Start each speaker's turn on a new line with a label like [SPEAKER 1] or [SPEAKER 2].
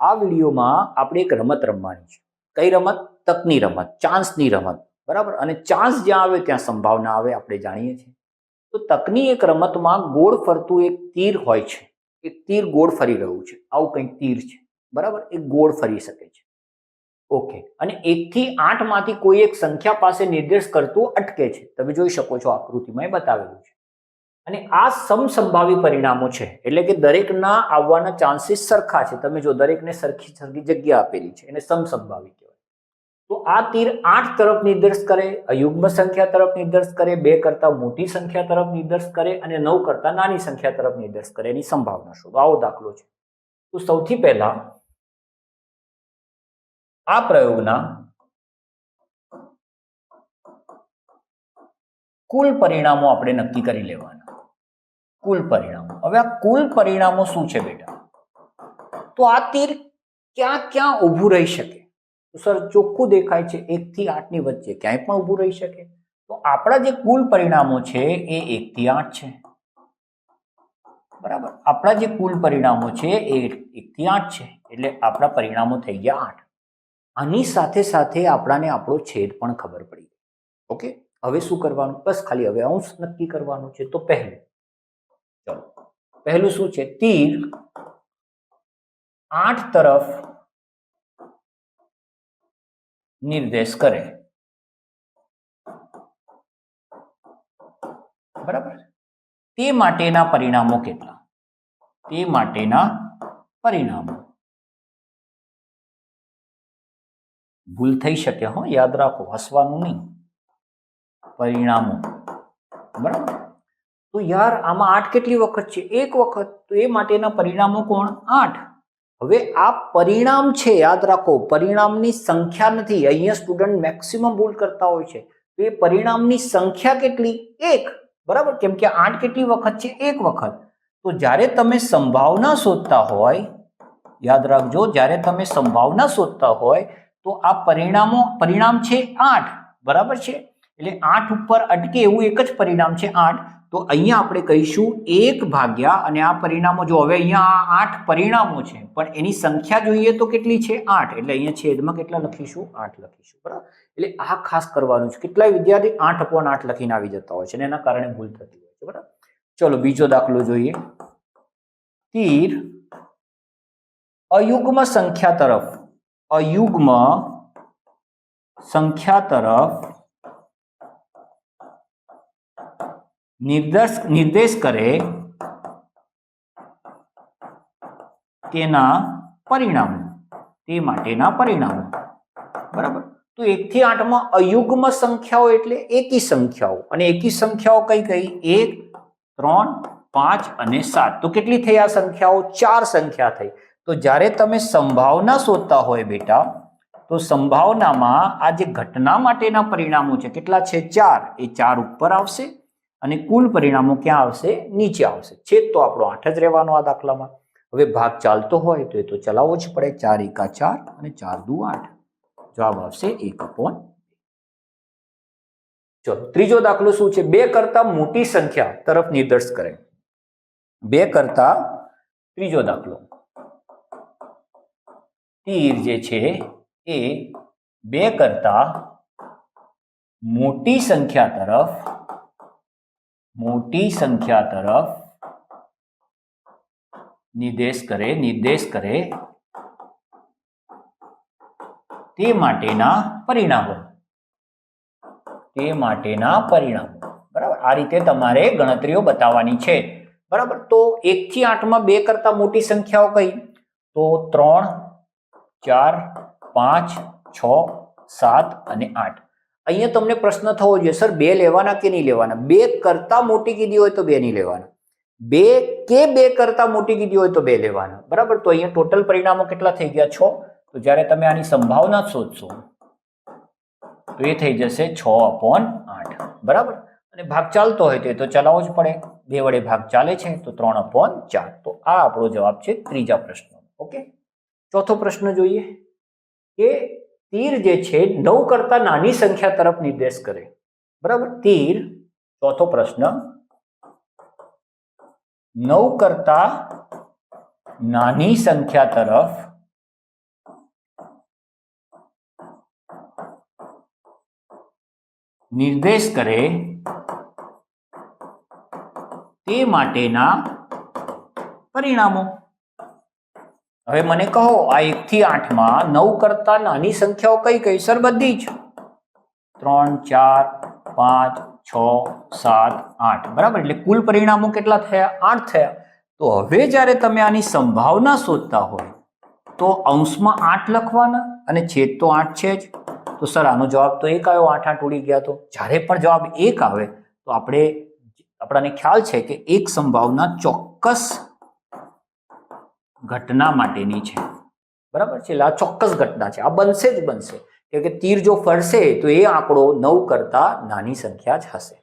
[SPEAKER 1] આ વિડીયોમાં આપણે એક રમત રમવાની છે. કઈ રમત? તકની રમત ચાન્સની રમત. બરાબર? અને ચાન્સ જ્યાં આવે ત્યાં સંભાવના આવે આપણે જાણીએ છીએ. તો તકની એક રમતમાં ગોળ ફરતું એક તીર હોય છે. એક તીર ગોળ ફરી રહ્યું છે. આવું કંઈક તીર છે. બરાબર? એ ગોળ ફરી શકે છે. ઓકે. અને એકથી આઠમાંથી કોઈ એક સંખ્યા પાસે નિર્દેશ કરતું અટકે છે. તમે જોઈ શકો છો આકૃતિમાં એ બતાવેલું છે. અને આ સમસંભાવી પરિણામો છે. એટલે કે દરેકના આવવાના ચાન્સીસ સરખા છે. તમે જો દરેકને સરખી સરખી જગ્યા આપેલી છે, એને સમસંભાવી કહેવાય. તો આ તીર આઠ તરફ નિર્દેશ કરે, અયુગ્મ સંખ્યા તરફ નિર્દેશ કરે, બે કરતા મોટી સંખ્યા તરફ નિર્દેશ કરે અને નવ કરતા નાની સંખ્યા તરફ નિર્દેશ કરે. એની સંભાવના શોધો. આવો દાખલો છે. તો સૌથી પહેલા આ પ્રયોગના કુલ પરિણામો આપણે નક્કી કરી લેવાના. કુલ પરિણામો. હવે આ કુલ પરિણામો શું છે બેટા? તો આ તીર ક્યાં ક્યાં ઊભું રહી શકે? સર, ચોખ્ખું દેખાય છે એકથી આઠની વચ્ચે. ક્યાંય પણ ઊભું રહી શકે? તો આપણા જે કુલ પરિણામો છે એ એકથી આઠ છે. બરાબર? આપણા જે કુલ પરિણામો છે એ એકથી આઠ છે. એટલે આપણા પરિણામો થઈ ગયા આઠ. આની સાથે સાથે આપણાને આપણો છેદ પણ ખબર પડી ઓકે? હવે શું કરવાનું? બસ ખાલી હવે અંશ નક્કી કરવાનું છે. તો પહેલું પહેલું શું છે? તીર આઠ તરફ નિર્દેશ કરે. બરાબર? તે માટેના પરિણામો કેટલા? તે માટેના પરિણામો. ભૂલ થઈ શકે, હો, યાદ રાખો, હસવાનું નહીં. પરિણામો. બરાબર? તો યાર, આમાં આઠ કેટલી વખત છે? એક વખત તો એ માટેના પરિણામો કોણ? આઠ. હવે આ પરિણામ છે, યાદ રાખો, પરિણામની સંખ્યા નથી. અહીંયા સ્ટુડન્ટ મેક્સિમમ ભૂલ કરતા હોય છે. તો એ પરિણામની સંખ્યા કેટલી? એક. બરાબર? કેમ કે આઠ કેટલી વખત છે? એક વખત. તો જ્યારે તમે સંભાવના શોધતા હોય, યાદ રાખજો, જ્યારે તમે સંભાવના શોધતા હોય, તો આ પરિણામો, પરિણામ છે આઠ. બરાબર છે? એટલે આઠ ઉપર અટકે એવું એક જ પરિણામ છે આઠ. તો અહીંયા આપણે કહીશું એક ભાગ્યા અને આ પરિણામો જો હવે અહીંયા આ આઠ પરિણામો છે, પણ એની સંખ્યા જોઈએ તો કેટલી છે? આઠ. એટલે અહીંયા છેદમાં કેટલા લખીશું? આઠ લખીશું. બરાબર? એટલે આ ખાસ કરવાનું છે. કેટલાય વિદ્યાર્થી આઠ અપોન આઠ લખીને આવી જતા હોય છે અને એના કારણે ભૂલ થતી હોય છે. બરાબર? ચલો, બીજો દાખલો જોઈએ. તીર અયુગ્મ સંખ્યા તરફ, અયુગ્મ સંખ્યા તરફ નિર્દેશ નિર્દેશ કરે તેના પરિણામો, તે માટેના પરિણામો. બરાબર? તો એક થી આઠમાં અયુગ્મ સંખ્યાઓ એટલે એકી સંખ્યાઓ. અને એકી સંખ્યાઓ કઈ કઈ? એક, ત્રણ, પાંચ અને સાત. તો કેટલી થઈ આ સંખ્યાઓ? ચાર સંખ્યા થઈ. તો જ્યારે તમે સંભાવના શોધતા હોય બેટા, તો સંભાવનામાં આ જે ઘટના માટેના પરિણામો છે, કેટલા છે? ચાર. એ ચાર ઉપર આવશે. અને કુલ પરિણામો ક્યાં આવશે? નીચે આવશે. છેદ તો આપણો આઠ જ રહેવાનો આ દાખલામાં. હવે ભાગ ચાલતો હોય તો એ તો ચલાવવો જ પડે. ચાર એકા ચાર અને ચાર દુ આઠ. જવાબ આવશે એક અપોન ચલો, ત્રીજો દાખલો શું છે? બે કરતા મોટી સંખ્યા તરફ નિર્દેશ કરે. બે કરતા ત્રીજો દાખલો. તીર જે છે એ બે કરતા મોટી સંખ્યા તરફ મોટી સંખ્યા તરફ નિર્દેશ કરે નિર્દેશ કરે તે માટેના પરિણામો. તે માટેના પરિણામો. બરાબર? આ રીતે તમારે ગણતરીઓ બતાવવાની છે. બરાબર? તો એક થી આઠમાં બે કરતા મોટી સંખ્યાઓ કઈ? તો ત્રણ, ચાર, પાંચ, છ, સાત અને આઠ. અહીંયા તમને પ્રશ્ન થવો જોઈએ, સર, બે લેવાના કે નહીં લેવાના? બે કરતા મોટી કીધી હોય તો બે નહીં લેવાના. બે કે બે કરતા મોટી કીધી હોય તો બે લેવાના. બરાબર? તો અહીંયા ટોટલ પરિણામો કેટલા થઈ ગયા? છો. તો જ્યારે તમે આની સંભાવના શોધશો, તો એ થઈ જશે છ અપોન આઠ. બરાબર? અને ભાગ ચાલતો હોય તો એ તો ચલાવવો જ પડે. બે વડે ભાગ ચાલે છે, તો ત્રણ અપોન ચાર. તો આ આપણો જવાબ છે ત્રીજા પ્રશ્નનો. ઓકે? ચોથો પ્રશ્ન જોઈએ. કે तीर जे छे नौ करता नानी संख्या तरफ़ निर्देश करे बराबर तीर चौथो प्रश्न नौ करता नानी संख्या तरफ़ निर्देश करे ते माटेना परिणामों હવે મને કહો, આ એક થી આઠમાં નવ કરતા નાની સંખ્યાઓ કઈ કઈ? સર બધી જ ત્રણ, ચાર, પાંચ, છ, સાત, આઠ. બરાબર? એટલે કુલ પરિણામો કેટલા થયા? આઠ થયા. તો હવે જ્યારે તમે આની સંભાવના શોધતા હોય, તો અંશમાં આઠ લખવાના અને છેદ તો આઠ છે જ. તો સર, આનો જવાબ તો એક આવ્યો, આઠ આઠ ઉડી ગયા તો. જ્યારે પણ જવાબ એક આવે, તો આપણે, આપણાને ખ્યાલ છે કે એક સંભાવના ચોક્કસ ઘટના માટેની છે. બરાબર છે? આ ચોક્કસ ઘટના છે. આ બનશે જ બનશે. કે તીર જો ફરશે તો એ આંકડો નવ કરતા નાની સંખ્યા જ હશે.